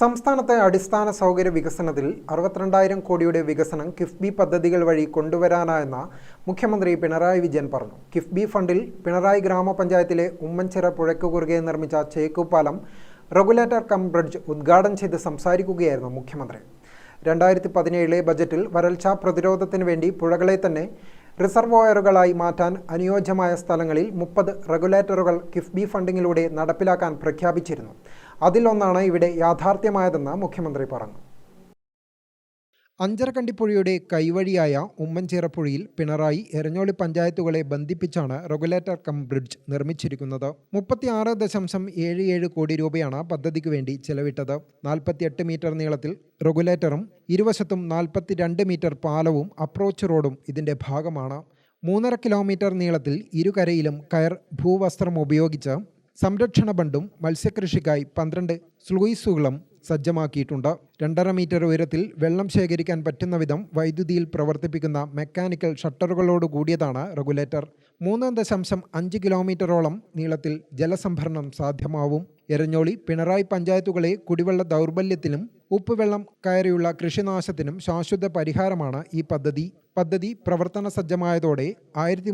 സംസ്ഥാനത്തെ അടിസ്ഥാന സൗകര്യ വികസനത്തിൽ അറുപത്തിരണ്ടായിരം കോടിയുടെ വികസനം കിഫ്ബി പദ്ധതികൾ വഴി കൊണ്ടുവരാനായെന്ന് മുഖ്യമന്ത്രി പിണറായി വിജയൻ പറഞ്ഞു. കിഫ്ബി ഫണ്ടിൽ പിണറായി ഗ്രാമപഞ്ചായത്തിലെ ഉമ്മൻചിറ പുഴയ്ക്ക് കുറുകെ നിർമ്മിച്ച ചേക്കുപാലം റെഗുലേറ്റർ കം ബ്രിഡ്ജ് ഉദ്ഘാടനം ചെയ്ത് സംസാരിക്കുകയായിരുന്നു മുഖ്യമന്ത്രി. രണ്ടായിരത്തി പതിനേഴിലെ ബജറ്റിൽ വരൾച്ച പ്രതിരോധത്തിന് വേണ്ടി പുഴകളെ തന്നെ റിസർവോയറുകളായി മാറ്റാൻ അനുയോജ്യമായ സ്ഥലങ്ങളിൽ മുപ്പത് റെഗുലേറ്ററുകൾ കിഫ്ബി ഫണ്ടിങ്ങിലൂടെ നടപ്പിലാക്കാൻ പ്രഖ്യാപിച്ചിരുന്നു. അതിലൊന്നാണ് ഇവിടെ യാഥാർത്ഥ്യമായതെന്ന് മുഖ്യമന്ത്രി പറഞ്ഞു. അഞ്ചരക്കണ്ടിപ്പുഴയുടെ കൈവഴിയായ ഉമ്മൻചിറപ്പുഴയിൽ പിണറായി എരഞ്ഞോളി പഞ്ചായത്തുകളെ ബന്ധിപ്പിച്ചാണ് റെഗുലേറ്റർ കം ബ്രിഡ്ജ് നിർമ്മിച്ചിരിക്കുന്നത്. മുപ്പത്തിയാറ് ദശാംശം ഏഴ് ഏഴ് കോടി രൂപയാണ് പദ്ധതിക്ക് വേണ്ടി ചെലവിട്ടത്. നാൽപ്പത്തിയെട്ട് മീറ്റർ നീളത്തിൽ റെഗുലേറ്ററും ഇരുവശത്തും നാൽപ്പത്തിരണ്ട് മീറ്റർ പാലവും അപ്രോച്ച് റോഡും ഇതിന്റെ ഭാഗമാണ്. മൂന്നര കിലോമീറ്റർ നീളത്തിൽ ഇരുകരയിലും കയർ ഭൂവസ്ത്രം ഉപയോഗിച്ച് സംരക്ഷണ ബണ്ടും മത്സ്യകൃഷിക്കായി പന്ത്രണ്ട് സ്ലൂയിസുകളും സജ്ജമാക്കിയിട്ടുണ്ട്. രണ്ടര മീറ്റർ ഉയരത്തിൽ വെള്ളം ശേഖരിക്കാൻ പറ്റുന്ന വിധം വൈദ്യുതിയിൽ പ്രവർത്തിപ്പിക്കുന്ന മെക്കാനിക്കൽ ഷട്ടറുകളോട് കൂടിയതാണ് റെഗുലേറ്റർ. മൂന്ന് ദശാംശം അഞ്ച് കിലോമീറ്ററോളം നീളത്തിൽ ജലസംഭരണം സാധ്യമാവും. എരഞ്ഞോളി പിണറായി പഞ്ചായത്തുകളെ കുടിവെള്ള ദൗർബല്യത്തിനും ഉപ്പുവെള്ളം കയറിയുള്ള കൃഷിനാശത്തിനും ശാശ്വത പരിഹാരമാണ് ഈ പദ്ധതി. പദ്ധതി പ്രവർത്തന സജ്ജമായതോടെ ആയിരത്തി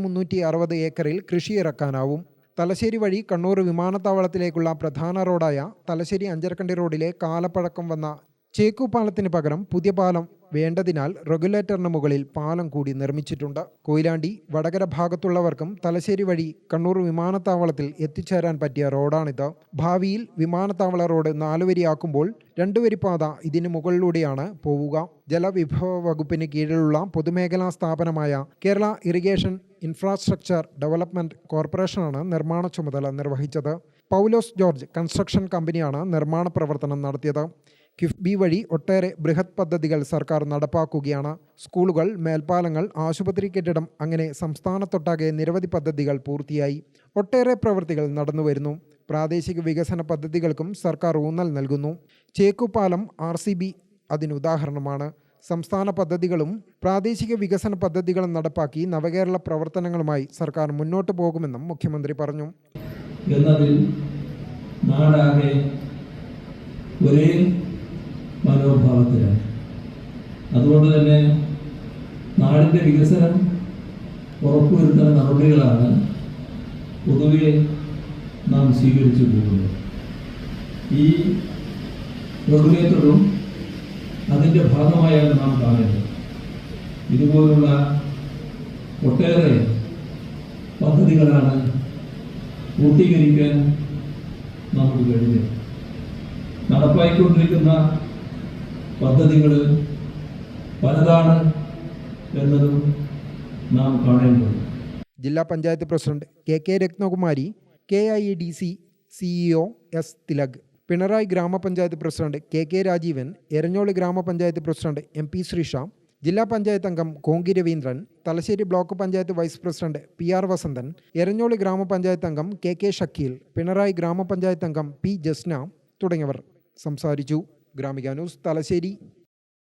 ഏക്കറിൽ കൃഷി ഇറക്കാനാവും തലശ്ശേരി വഴി കണ്ണൂർ വിമാനത്താവളത്തിലേക്കുള്ള പ്രധാന റോഡായ തലശ്ശേരി അഞ്ചരക്കണ്ടി റോഡിലെ കാലപ്പഴക്കം വന്ന ചേക്കുപാലത്തിന് പകരം പുതിയ പാലം വേണ്ടതിനാൽ റെഗുലേറ്ററിന് മുകളിൽ പാലം കൂടി നിർമ്മിച്ചിട്ടുണ്ട്. കൊയിലാണ്ടി വടകര ഭാഗത്തുള്ളവർക്കും തലശ്ശേരി വഴി കണ്ണൂർ വിമാനത്താവളത്തിൽ എത്തിച്ചേരാൻ പറ്റിയ റോഡാണിത്. ഭാവിയിൽ വിമാനത്താവള റോഡ് നാലുവരിയാക്കുമ്പോൾ രണ്ടുവരി പാത ഇതിന് മുകളിലൂടെയാണ് പോവുക. ജലവിഭവ വകുപ്പിന് കീഴിലുള്ള പൊതുമേഖലാ സ്ഥാപനമായ കേരള ഇറിഗേഷൻ ഇൻഫ്രാസ്ട്രക്ചർ ഡെവലപ്മെന്റ് കോർപ്പറേഷനാണ് നിർമ്മാണ ചുമതല നിർവഹിച്ചത്. പൗലോസ് ജോർജ് കൺസ്ട്രക്ഷൻ കമ്പനിയാണ് നിർമ്മാണ പ്രവർത്തനം നടത്തിയത്. കിഫ്ബി വഴി ഒട്ടേറെ ബൃഹത് പദ്ധതികൾ സർക്കാർ നടപ്പാക്കുകയാണ്. സ്കൂളുകൾ മേൽപ്പാലങ്ങൾ ആശുപത്രി കെട്ടിടം അങ്ങനെ സംസ്ഥാനത്തൊട്ടാകെ നിരവധി പദ്ധതികൾ പൂർത്തിയായി. ഒട്ടേറെ പ്രവൃത്തികൾ നടന്നുവരുന്നു. പ്രാദേശിക വികസന പദ്ധതികൾക്കും സർക്കാർ ഊന്നൽ നൽകുന്നു. ചേക്കുപാലം ആർ സി ബി അതിനുദാഹരണമാണ് സംസ്ഥാന പദ്ധതികളും പ്രാദേശിക വികസന പദ്ധതികളും നടപ്പാക്കി നവകേരള പ്രവർത്തനങ്ങളുമായി സർക്കാർ മുന്നോട്ട് പോകുമെന്നും മുഖ്യമന്ത്രി പറഞ്ഞു. എന്നതിൽ നാടാകെ ഒരേ മനോഭാവത്തിലാണ്. അതുകൊണ്ട് തന്നെ നാടിന്റെ വികസനം ഉറപ്പുവരുത്തുന്ന നടപടികളാണ് പൊതുവെ നാം സ്വീകരിച്ചു പോകുന്നത്. ഈ റെഗുലേറ്ററും അതിന്റെ ഭാഗമായാണ് നാം കാണേണ്ടത് ഇതുപോലുള്ള ഒട്ടേറെ പദ്ധതികളാണ് പൂർത്തീകരിക്കാൻ നമുക്ക് കഴിഞ്ഞത്. നടപ്പായിക്കൊണ്ടിരിക്കുന്ന പദ്ധതികൾ പലതാണ് എന്നതും നാം കാണേണ്ടതുണ്ട്. ജില്ലാ panchayat president K K Ratnakumari K I D C CEO S Thilak. Pinarayi ഗ്രാമപഞ്ചായത്ത് president K K Rajeevan Eranholi ഗ്രാമപഞ്ചായത്ത് പ്രസിഡന്റ് എം പി ശ്രീഷാം ജില്ലാ പഞ്ചായത്ത് അംഗം Kongi Raveendran Thalassery block panchayat vice president P R Vasanthan Eranholi ഗ്രാമപഞ്ചായത്ത് അംഗം K K Shakeel Pinarayi ഗ്രാമപഞ്ചായത്ത് അംഗം P Jasna തുടങ്ങിയവർ സംസാരിച്ചു. ഗ്രാമിക ന്യൂസ് തലശ്ശേരി.